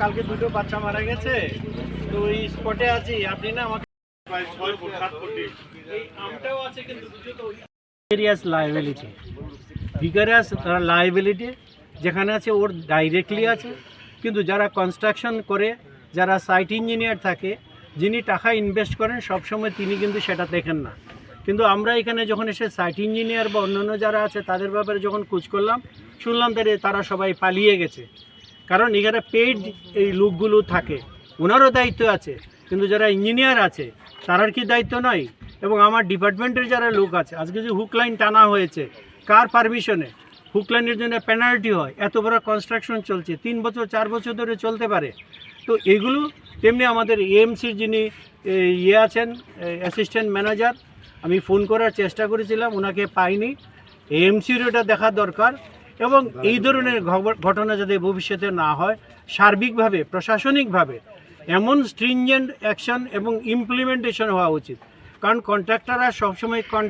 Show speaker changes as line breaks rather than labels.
কালকে দুটো বাচ্চা মারা গেছে তো এই স্পটে আছি। আপনি না আমাকে ভিকারিয়াস লাইবিলিটি ভিকারিয়াস লাইবিলিটি যেখানে আছে ওর ডাইরেক্টলি আছে। কিন্তু যারা কনস্ট্রাকশন করে যারা সাইট ইঞ্জিনিয়ার থাকে যিনি টাকা ইনভেস্ট করেন সবসময় তিনি কিন্তু সেটা দেখেন না। কিন্তু আমরা এখানে যখন এসে সাইট ইঞ্জিনিয়ার বা অন্যান্য যারা আছে তাদের ব্যাপারে যখন খোঁজ করলাম শুনলাম তারা সবাই পালিয়ে গেছে। কারণ এখানে পেইড এই লোকগুলো থাকে। ওনারও দায়িত্ব আছে, কিন্তু যারা ইঞ্জিনিয়ার আছে, তারার কি দায়িত্ব নয়? এবং আমার ডিপার্টমেন্টের যারা লোক আছে, আজকে যে হুক লাইন টানা হয়েছে, কার পারমিশনে হুক লাইনের জন্য পেনাল্টি হয়, এত বড় কনস্ট্রাকশন চলছে, তিন বছর, চার বছর ধরে চলতে পারে। তো এগুলো তেমনি আমাদের এএমসির যিনি ইয়ে আছেন অ্যাসিস্ট্যান্ট ম্যানেজার আমি ফোন করার চেষ্টা করেছিলাম ওনাকে পাইনি। এএমসির এটা দেখা দরকার। এবং এই ধরনের ঘটনা যদি ভবিষ্যতে না হয় সার্বিকভাবে প্রশাসনিকভাবে এমন স্ট্রিনজেন্ট অ্যাকশন এবং ইমপ্লিমেন্টেশন হওয়া উচিত। কারণ কন্ট্রাক্টাররা সবসময় কন